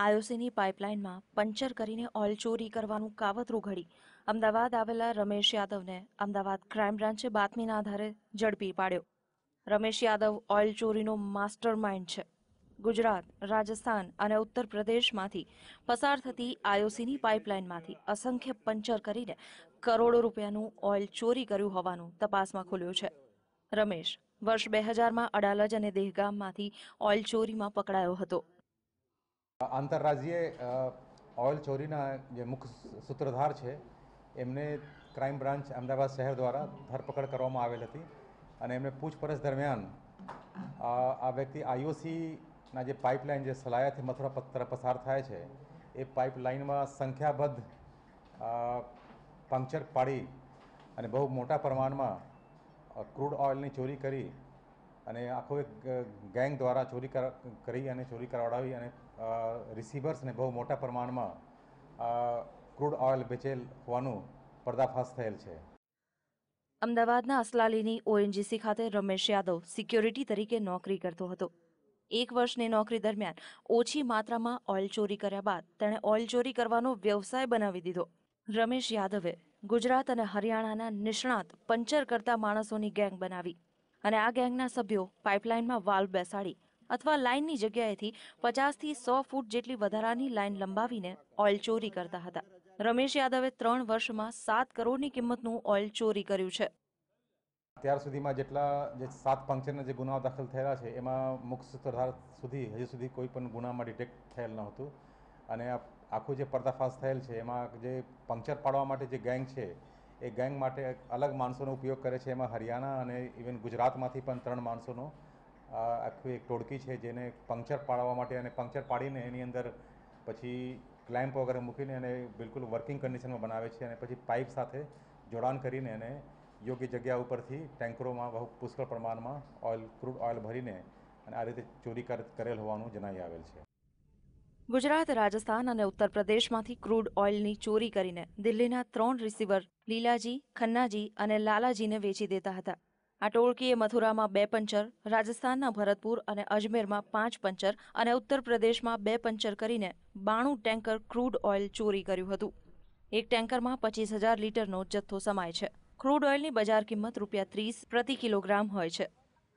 આયોસીની પાઇપલાઇનમાં puncture કરીને oil ચોરી કરવાનું કાવતરું ઘડી અમદાવાદ આવેલા રમેશ યાદવને અમદાવાદ ક્રાઇમ બ્રાન્ચે બાતમીના આધારે ઝડપી પાડ્યો. રમેશ યાદવ ઓઇલ ચોરીનો માસ્ટર માઇન્ડ છે. ગુજરાત, રાજસ્થાન અને ઉત્તર પ્રદેશમાંથી પસાર થતી આયોસીની પાઇપલાઇનમાંથી અસંખ્ય પંચર કરીને કરોડો રૂપિયાનું ઓઇલ ચોરી કર્યું હોવાનું તપાસમાં ખુલ્યું છે. રમેશ વર્ષ બે હજારમાં અડાલજ અને દેહગામમાંથી ઓઇલ ચોરીમાં પકડાયો હતો. આંતરરાજ્ય ઓઇલ ચોરીના જે મુખ્ય સૂત્રધાર છે, એમને ક્રાઇમ બ્રાન્ચ અમદાવાદ શહેર દ્વારા ધરપકડ કરવામાં આવેલ હતી અને એમને પૂછપરછ દરમિયાન આ વ્યક્તિ આઈઓસીના જે પાઇપલાઇન જે સલાયાથી મથુરા તરફ પસાર થાય છે, એ પાઇપલાઇનમાં સંખ્યાબદ્ધ પંક્ચર પાડી અને બહુ મોટા પ્રમાણમાં ક્રૂડ ઓઇલની ચોરી કરી અને આખો એક ગેંગ દ્વારા ચોરી કરી અને ચોરી કરાવડાવી અને રિસીવર્સને બહુ મોટા પ્રમાણમાં ક્રૂડ ઓઇલ વેચેલ હોવાનું પર્દાફાશ થયેલ છે. અમદાવાદના અસલાલીની ઓએનજીસી ખાતે રમેશ યાદવ સિક્યોરિટી તરીકે નોકરી કરતો હતો. એક વર્ષની નોકરી દરમિયાન ઓછી માત્રામાં ઓઇલ ચોરી કર્યા બાદ તેણે ઓઇલ ચોરી કરવાનો વ્યવસાય બનાવી દીધો. રમેશ યાદવે ગુજરાત અને હરિયાણાના નિષ્ણાત, પંચર કરતા માણસોની ગેંગ બનાવી અને આ ગેંગના સભ્યો પાઇપલાઇનમાં વાલ્વ બેસાડી અથવા લાઇનની જગ્યાએથી પચાસથી સો ફૂટ જેટલી વધારાની લાઇન લંબાવીને ઓઇલ ચોરી કરતા હતા. રમેશ યાદવે ત્રણ વર્ષમાં સાત કરોડની કિંમતનું ઓઇલ ચોરી કર્યું છે. ત્યાર સુધીમાં જેટલા જે સાત પંક્ચરના જે ગુનાઓ દાખલ થયેલા છે, એમાં મુખ્ય સૂત્રધાર સુધી, હજુ સુધી કોઈ પણ ગુનામાં ડિટેક્ટ થયેલ નહોતું. અને આખું જે પર્દાફાશ થયેલ છે, એમાં જે પંક્ચર પાડવા માટે જે ગેંગ છે, એ ગેંગ માટે અલગ માણસોનો ઉપયોગ કરે છે. એમાં હરિયાણા અને ઇવન ગુજરાતમાંથી પણ ત્રણ માણસોનો આખું એક ટોળકી છે જેને પંક્ચર પાડવા માટે અને પંક્ચર પાડીને એની અંદર પછી ક્લેમ્પ વગેરે મૂકીને એને બિલકુલ વર્કિંગ કન્ડિશનમાં બનાવે છે અને પછી પાઇપ સાથે જોડાણ કરીને એને યોગ્ય જગ્યા ઉપરથી ટેન્કરોમાં બહુ પુષ્કળ પ્રમાણમાં ઓઇલ, ક્રૂડ ઓઇલ ભરીને અને આ રીતે ચોરી કર- કરેલ હોવાનું જણાઈ આવેલ છે. ગુજરાત, રાજસ્થાન અને ઉત્તર પ્રદેશમાંથી ક્રૂડ ઓઇલની ચોરી કરીને દિલ્હીના ત્રણ રિસીવર લીલાજી, ખન્નાજી અને લાલાજીને વેચી દેતા હતા. આ ટોળકીએ મથુરામાં બે પંચર, રાજસ્થાનના ભરતપુર અને અજમેરમાં પાંચ પંચર અને ઉત્તર પ્રદેશમાં બે પંચર કરીને બાણું ટેન્કર ક્રૂડ ઓઇલ ચોરી કર્યું હતું. એક ટેન્કરમાં પચીસ હજાર લીટરનો જથ્થો સમાય છે. ક્રૂડ ઓઇલની બજાર કિંમત રૂપિયા ત્રીસ પ્રતિ કિલોગ્રામ હોય છે.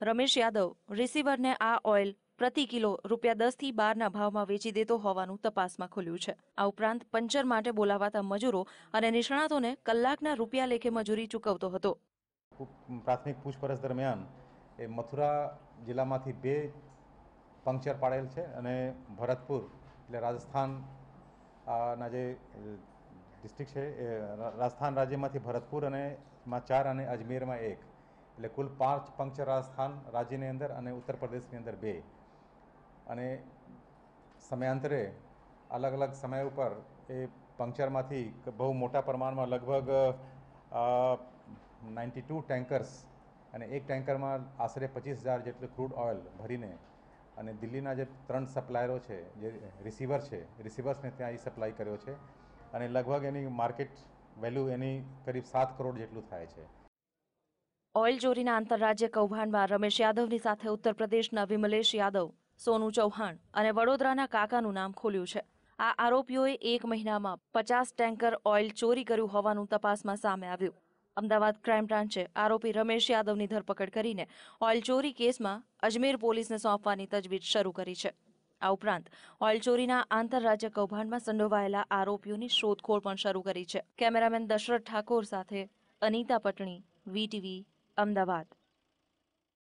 રમેશ યાદવ, રિસીવરને આ ઓઇલ પ્રતિ કિલો રૂપિયા દસથી બારના ભાવમાં વેચી દેતો હોવાનું તપાસમાં ખુલ્યું છે. આ ઉપરાંત પંચર માટે બોલાવાતા મજૂરો અને નિષ્ણાતોને કલાકના રૂપિયા લેખે મજૂરી ચૂકવતો હતો. પ્રાથમિક પૂછપરછ દરમિયાન એ મથુરા જિલ્લામાંથી બે પંક્ચર પાડેલ છે અને ભરતપુર એટલે રાજસ્થાન ના જે ડિસ્ટ્રિક્ટ છે એ રાજસ્થાન રાજ્યમાંથી ભરતપુર અને માં ચાર અને અજમેરમાં એક. એટલે કુલ પાંચ પંક્ચર રાજસ્થાન રાજ્યની અંદર અને ઉત્તર પ્રદેશની અંદર બે. અને સમયાંતરે અલગ અલગ સમય ઉપર એ પંક્ચરમાંથી બહુ મોટા પ્રમાણમાં લગભગ નાઇન્ટી ટુ ટેન્કર્સ અને એક ટેન્કરમાં આશરે પચીસ હજાર જેટલું ક્રૂડ ઓઇલ ભરીને અને દિલ્હીના જે ત્રણ સપ્લાયરો છે, જે રિસીવર છે, રિસીવર્સને ત્યાં એ સપ્લાય કર્યો છે અને લગભગ એની માર્કેટ વેલ્યુ એની કરીબ સાત કરોડ જેટલું થાય છે. ઓઇલ ચોરીના આંતરરાજ્ય કૌભાંડમાં રમેશ યાદવની સાથે ઉત્તર પ્રદેશના વિમલેશ યાદવ, સોનુ ચૌહાણ અને વડોદરાના કાકાનું નામ ખોલ્યું છે. આ આરોપીઓએ એક મહિનામાં પચાસ ટેન્કર ઓઇલ ચોરી કર્યું હોવાનું તપાસમાં સામે આવ્યું. અમદાવાદ ક્રાઇમ બ્રાન્ચે આરોપી રમેશ યાદવની ધરપકડ કરીને ઓઇલ ચોરી કેસમાં અજમેર પોલીસને સોંપવાની તજવીજ શરૂ કરી છે. આ ઉપરાંત, ઓઇલ ચોરીના આંતરરાજ્ય કૌભાંડમાં સંડોવાયેલા આરોપીઓની શોધખોળ પણ શરૂ કરી છે. કેમેરામેન દશરથ ઠાકોર સાથે અનીતા પટણી, વીટીવી, અમદાવાદ.